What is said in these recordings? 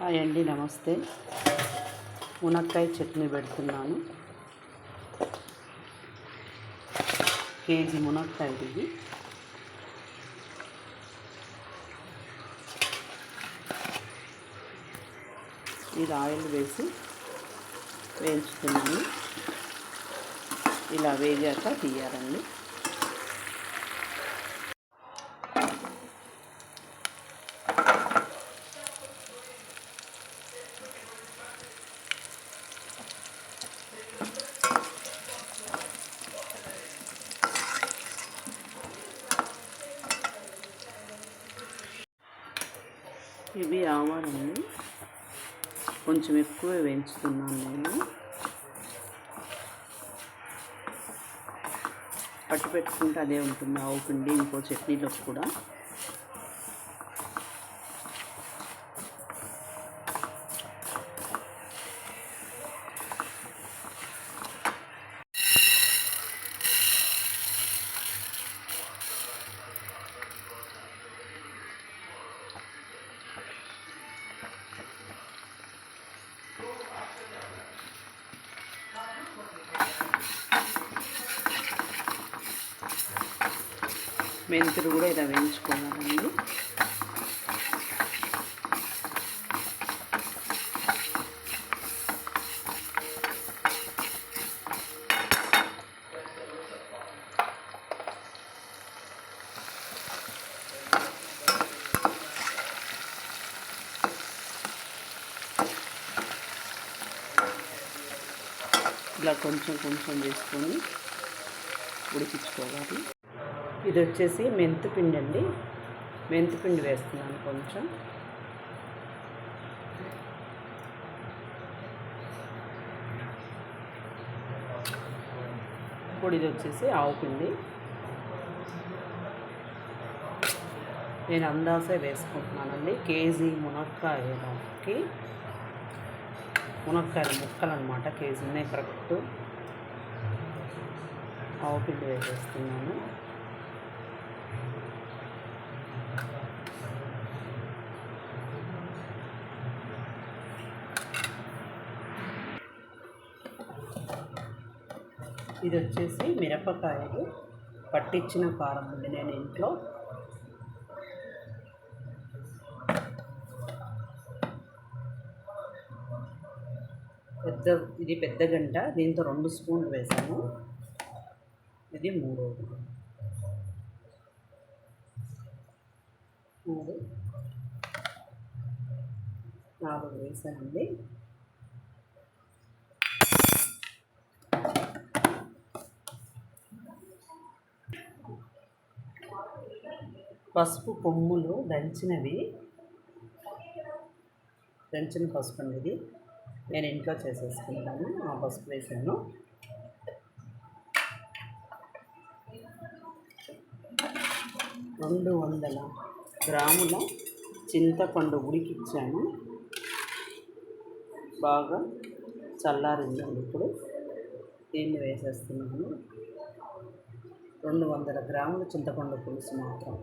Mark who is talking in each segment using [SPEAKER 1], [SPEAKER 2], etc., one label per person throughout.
[SPEAKER 1] Hi అండి నమస్తే. మునక్కాయ చట్నీ పెడుతున్నాను. కేజీ మునక్కాయ ఇది. ఇది ఆయిల్ వేసి వేయించుతున్నాను ఇలా వేగాక తీయాలండి. ఇవి ఆవాలండి కొంచెం ఎక్కువ వేయించుతున్నాను నేను. పట్టు పెట్టుకుంటే అదే ఉంటుంది ఆవు పిండి ఇంకో చట్నీలో కూడా. మెంతులు కూడా ఇలా వేయించుకోవాలండి ఇలా కొంచెం కొంచెం వేసుకొని ఉడికించుకోవాలి. ఇది వచ్చేసి మెంతిపిండి అండి మెంతిపిండి వేస్తున్నాను కొంచెం. ఇప్పుడు ఇది వచ్చేసి ఆవు పిండి నేను అందాసే వేసుకుంటున్నానండి. కేజీ మునక్కాయకి మునక్కాయల ముక్కలు అనమాట కేజీనే కరెక్ట్. ఆవు పిండి వేసేస్తున్నాను. ఇది వచ్చేసి మిరపకాయలు పట్టించిన కారం ఉంది నేను ఇంట్లో. పెద్ద ఇది పెద్ద గంట దీంతో రెండు స్పూన్లు వేసాను. ఇది మూడు మూడు. నాలుగు వేసానండి. పసుపు కొమ్ములు దంచినవి. దంచిన పసుపు అండి ఇది నేను ఇంట్లో చేసేసుకుంటాను ఆ పసుపు వేసాను. రెండు వందల గ్రాముల చింతపండు ఉడికిచ్చాను. బాగా చల్లారిందండి ఇప్పుడు. దీన్ని వేసేస్తున్నాను. రెండు వందల గ్రాముల చింతపండు పులుసు మాత్రం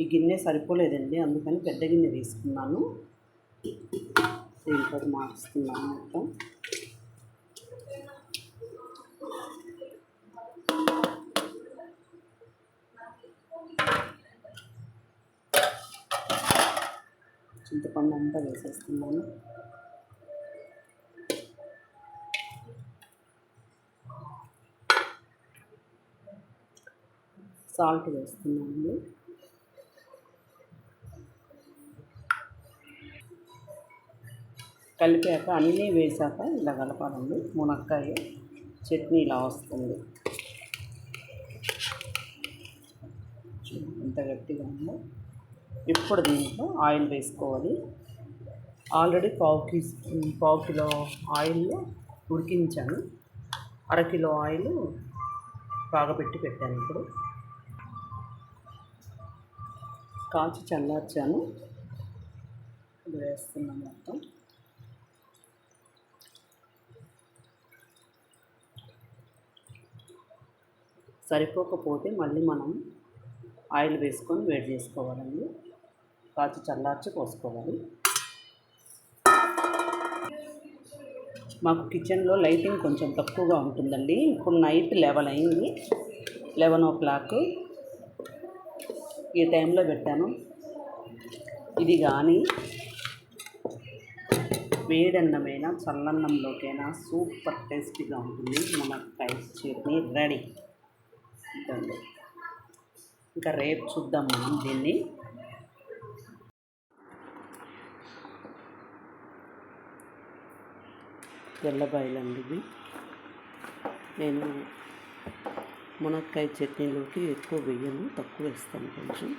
[SPEAKER 1] ఈ గిన్నె సరిపోలేదండి అందుకని పెద్ద గిన్నె తీసుకున్నాను. దీంట్లో మార్చుతున్నాను మొత్తం. చింతపండు అంతా వేసేస్తున్నాను. సాల్ట్ వేస్తున్నాను. కలిపాక అన్నీ వేసాక ఇలా కలపాలండి. మునక్కాయ చట్నీ ఇలా వస్తుంది. ఎంత గట్టిగా ఉందో. ఇప్పుడు దీంట్లో ఆయిల్ వేసుకోవాలి. ఆల్రెడీ పావు కీ పావు కిలో ఆయిల్ ఉడికించాను. అరకిలో ఆయిల్ బాగా పెట్టి పెట్టాను ఇప్పుడు. కాచి చల్లార్చాను. వేస్తున్నాను మొత్తం. సరిపోకపోతే మళ్ళీ మనం ఆయిల్ వేసుకొని వేడి చేసుకోవాలండి. కాచి చల్లార్చి పోసుకోవాలి. మాకు కిచెన్లో లైటింగ్ కొంచెం తక్కువగా ఉంటుందండి. ఇప్పుడు నైట్ లెవెన్ అయింది. లెవెన్ ఓ క్లాక్ ఈ టైంలో పెట్టాను. ఇది కానీ వేడన్నమైనా చల్లన్నంలోకైనా సూపర్ టేస్టీగా ఉంటుంది. మునక్కాయ చట్నీ రెడీ. ఇదండి. ఇంకా రేపు చూద్దాం మనం దీన్ని. తెల్లబాయలండి ఇవి. నేను మునక్కాయ చట్నీలోకి ఎక్కువ వేయను తక్కువ వేస్తాను కొంచెం.